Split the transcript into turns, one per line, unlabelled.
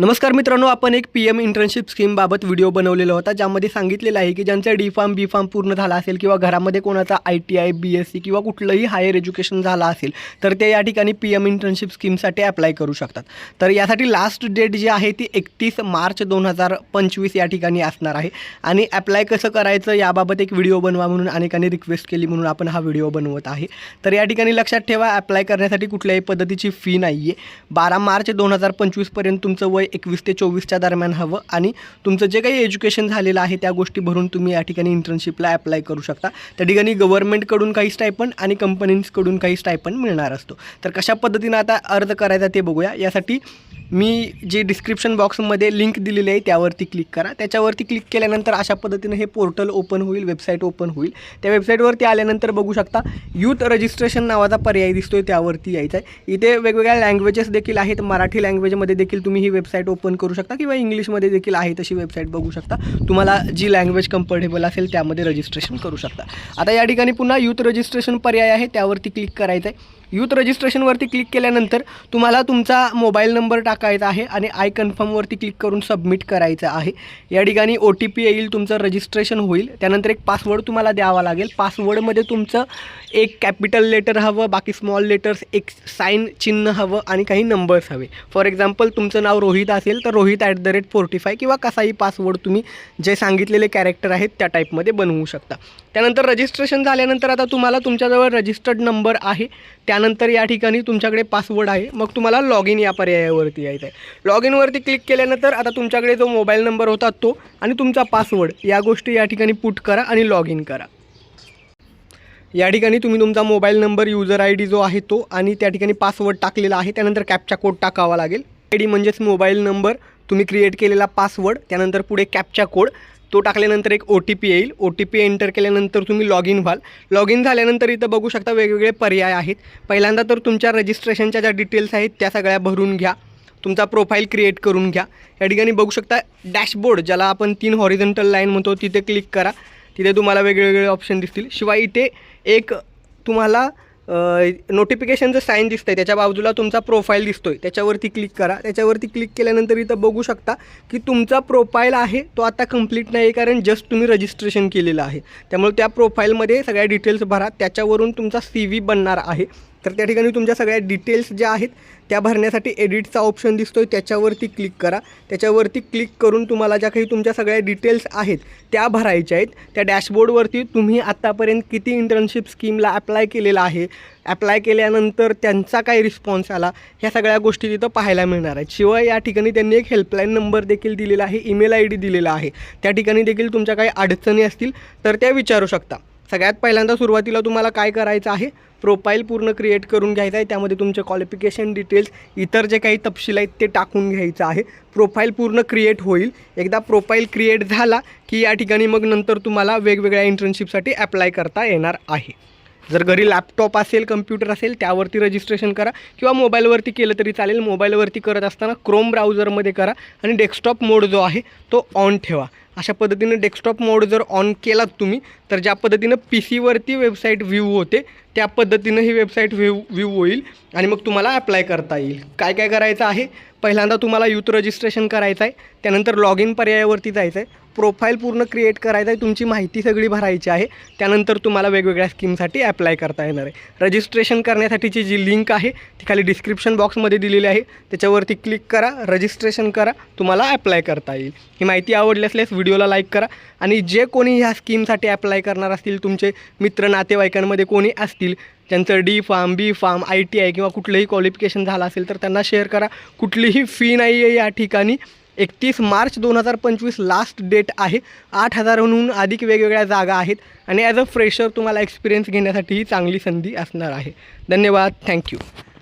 नमस्कार मित्रांनो आपण एक पी एम इंटर्नशिप स्कीमबाबत व्हिडिओ बनवलेला होता ज्यामध्ये सांगितलेलं आहे की ज्यांचा डी फार्म बी फार्म पूर्ण झाला असेल किंवा घरामध्ये कोणाचा I T I B S C किंवा कुठलंही हायर एज्युकेशन झालं असेल तर ते या ठिकाणी पी एम इंटर्नशिप स्कीमसाठी अप्लाय करू शकतात. तर यासाठी लास्ट डेट जी आहे ती एकतीस मार्च दोन हजार पंचवीस या ठिकाणी असणार आहे. आणि अप्लाय कसं करायचं याबाबत एक व्हिडिओ बनवा म्हणून अनेकांनी रिक्वेस्ट केली म्हणून आपण हा व्हिडिओ बनवत आहे. तर या ठिकाणी लक्षात ठेवा अप्लाय करण्यासाठी कुठल्याही पद्धतीची फी नाही आहे बारा मार्च दोन हजार पंचवीसपर्यंत तुमचं वय एकवीस ते चोवीसच्या दरम्यान हवं. आणि तुमचं जे काही एज्युकेशन झालेलं आहे त्या गोष्टी भरून तुम्ही या ठिकाणी इंटर्नशिपला अप्लाय करू शकता. त्या ठिकाणी गव्हर्नमेंटकडून काही स्टायपन आणि कंपनीजकडून काही स्टायपन मिळणार असतो. तर कशा पद्धतीनं आता अर्ज करायचा ते बघूया. यासाठी मी जे डिस्क्रिप्शन बॉक्समध्ये लिंक दिलेली आहे त्यावरती क्लिक करा. त्याच्यावरती क्लिक केल्यानंतर अशा पद्धतीनं हे पोर्टल ओपन होईल वेबसाईट ओपन होईल. त्या वेबसाईटवरती आल्यानंतर बघू शकता यूथ रजिस्ट्रेशन नावाचा पर्याय दिसतो आहे त्यावरती यायचा आहे. इथे वेगवेगळ्या लँग्वेजेस देखील आहेत. मराठी लँग्वेजमध्ये देखील तुम्ही ही वेबसाईट ओपन करू शकता किंवा इंग्लिशमध्ये देखील आहे तशी वेबसाईट बघू शकता. तुम्हाला जी लँग्वेज कम्फर्टेबल असेल त्यामध्ये रजिस्ट्रेशन करू शकता. आता या ठिकाणी पुन्हा यूथ रजिस्ट्रेशन पर्याय आहे त्यावरती क्लिक करायचं आहे यूथ रजिस्ट्रेशनवरती क्लिक केल्यानंतर तुम्हाला तुमचा मोबाईल नंबर टाकायचा आहे आणि आय कन्फर्मवरती क्लिक करून सबमिट करायचं आहे. या ठिकाणी ओ टी पी येईल तुमचं रजिस्ट्रेशन होईल. त्यानंतर एक पासवर्ड तुम्हाला द्यावा लागेल. पासवर्डमध्ये तुमचं एक कॅपिटल लेटर हवं बाकी स्मॉल लेटर्स एक साईन चिन्ह हवं आणि काही नंबर्स हवे. फॉर एक्झाम्पल तुमचं नाव रोहित असेल तर Rohit at the rate forty five किंवा कसाही पासवर्ड तुम्ही जे सांगितलेले कॅरेक्टर आहेत त्या टाईपमध्ये बनवू शकता. त्यानंतर रजिस्ट्रेशन झाल्यानंतर आता तुम्हाला तुमच्याजवळ रजिस्टर्ड नंबर आहे. त्या त्यानंतर या ठिकाणी तुमच्याकडे पासवर्ड आहे. मग तुम्हाला लॉग इन या पर्यायावरती यायचं आहे. लॉग इनवरती क्लिक केल्यानंतर आता तुमच्याकडे जो मोबाईल नंबर होता तो आणि तुमचा पासवर्ड या गोष्टी या ठिकाणी पुट करा आणि लॉग इन करा. या ठिकाणी तुम्ही तुमचा mobile number user I D जो आहे तो आणि त्या ठिकाणी पासवर्ड टाकलेला आहे. त्यानंतर कॅपचा कोड टाकावा लागेल. आय डी म्हणजेच मोबाईल नंबर तुम्ही क्रिएट केलेला पासवर्ड त्यानंतर पुढे कॅपचा कोड तो टाकल्यानंतर एक ओ टी पी येईल. ओ टी पी एंटर केल्यानंतर तुम्ही लॉग इन व्हाल. लॉग इन झाल्यानंतर इथं बघू शकता वेगवेगळे पर्याय आहेत. पहिल्यांदा तर तुमच्या रजिस्ट्रेशनच्या ज्या डिटेल्स आहेत त्या सगळ्या भरून घ्या. तुमचा प्रोफाईल क्रिएट करून घ्या. या ठिकाणी बघू शकता डॅशबोर्ड ज्याला आपण तीन हॉरिझंटल लाईन म्हणतो तिथे क्लिक करा. तिथे तुम्हाला वेगवेगळे ऑप्शन दिसतील. शिवाय इथे एक तुम्हाला नोटिफिकेशनचं साईन दिसतं आहे त्याच्या बाजूला तुमचा प्रोफाईल दिसतो आहे त्याच्यावरती क्लिक करा. त्याच्यावरती क्लिक केल्यानंतर इथं बघू शकता की तुमचा प्रोफाईल आहे तो आता कंप्लीट नाही आहे कारण जस्ट तुम्ही रजिस्ट्रेशन केलेलं आहे. त्यामुळे त्या प्रोफाईलमध्ये सगळ्या डिटेल्स भरा. त्याच्यावरून तुमचा सी व्ही बनणार आहे. तर त्या ठिकाणी तुमच्या सगळ्या डिटेल्स ज्या आहेत त्या भरण्यासाठी एडिटचा ऑप्शन दिसतो आहे त्याच्यावरती क्लिक करा. त्याच्यावरती क्लिक करून तुम्हाला ज्या काही तुमच्या सगळ्या डिटेल्स आहेत त्या भरायच्या आहेत. त्या डॅशबोर्डवरती तुम्ही आत्तापर्यंत किती इंटर्नशिप स्कीमला अप्लाय केलेला आहे अप्लाय केल्यानंतर त्यांचा काय रिस्पॉन्स आला ह्या सगळ्या गोष्टी तिथं पाहायला मिळणार आहेत. शिवाय या ठिकाणी त्यांनी एक हेल्पलाईन नंबर देखील दिलेला आहे ईमेल आय डी दिलेला आहे. त्या ठिकाणी देखील तुमच्या काही अडचणी असतील तर त्या विचारू शकता. सगळ्यात पहिल्यांदा सुरुवातीला तुम्हाला काय करायचं आहे? प्रोफाईल पूर्ण क्रिएट करून घ्यायचं आहे. त्यामध्ये तुमचे क्वालिफिकेशन डिटेल्स इतर जे काही तपशील आहेत ते टाकून घ्यायचं आहे. प्रोफाईल पूर्ण क्रिएट होईल. एकदा प्रोफाईल क्रिएट झाला की या ठिकाणी मग नंतर तुम्हाला वेगवेगळ्या इंटर्नशिपसाठी अप्लाय करता येणार आहे. जर घरी लॅपटॉप असेल कम्प्युटर असेल त्यावरती रजिस्ट्रेशन करा किंवा मोबाईलवरती केलं तरी चालेल. मोबाईलवरती करत असताना क्रोम ब्राउझरमध्ये करा आणि डेस्कटॉप मोड जो आहे तो ऑन ठेवा. अशा पद्धतीने डेस्कटॉप मोड जर ऑन केलात तुम्ही तर ज्या पद्धतीनं पी सीवरती वेबसाईट व्ह्यू होते त्या पद्धतीनं ही वेबसाईट व्ह्यू व्ह्यू होईल आणि मग तुम्हाला अप्लाय करता येईल. काय काय करायचं आहे? पहिल्यांदा तुम्हाला यूथ रजिस्ट्रेशन करायचं आहे. त्यानंतर लॉग इन पर्यायावरती जायचं आहे प्रोफाईल पूर्ण क्रिएट करायचं आहे तुमची माहिती सगळी भरायची आहे. त्यानंतर तुम्हाला वेगवेगळ्या स्कीमसाठी अप्लाय करता येणार आहे. रजिस्ट्रेशन करण्यासाठीची जी लिंक आहे ती खाली डिस्क्रिप्शन बॉक्समध्ये दिलेली आहे. त्याच्यावरती क्लिक करा रजिस्ट्रेशन करा तुम्हाला अप्लाय करता येईल. ही माहिती आवडली असल्यास व्हिडिओला लाईक करा. आणि जे कोणी ह्या स्कीमसाठी अप्लाय करणार असतील तुमचे मित्र नातेवाईकांमध्ये कोणी असतील ज्यांचं D pharm B pharm I T I किंवा कुठलंही क्वालिफिकेशन झालं असेल तर त्यांना शेअर करा. कुठलीही फी नाही आहे या ठिकाणी. एकतीस मार्च दोन हजार पंचवीस लास्ट डेट आहे. आठ हजारहून अधिक वेगवेगळ्या जागा आहेत आणि ॲज अ फ्रेशर तुम्हाला एक्सपिरियन्स घेण्यासाठी ही चांगली संधी असणार आहे. धन्यवाद. थँक्यू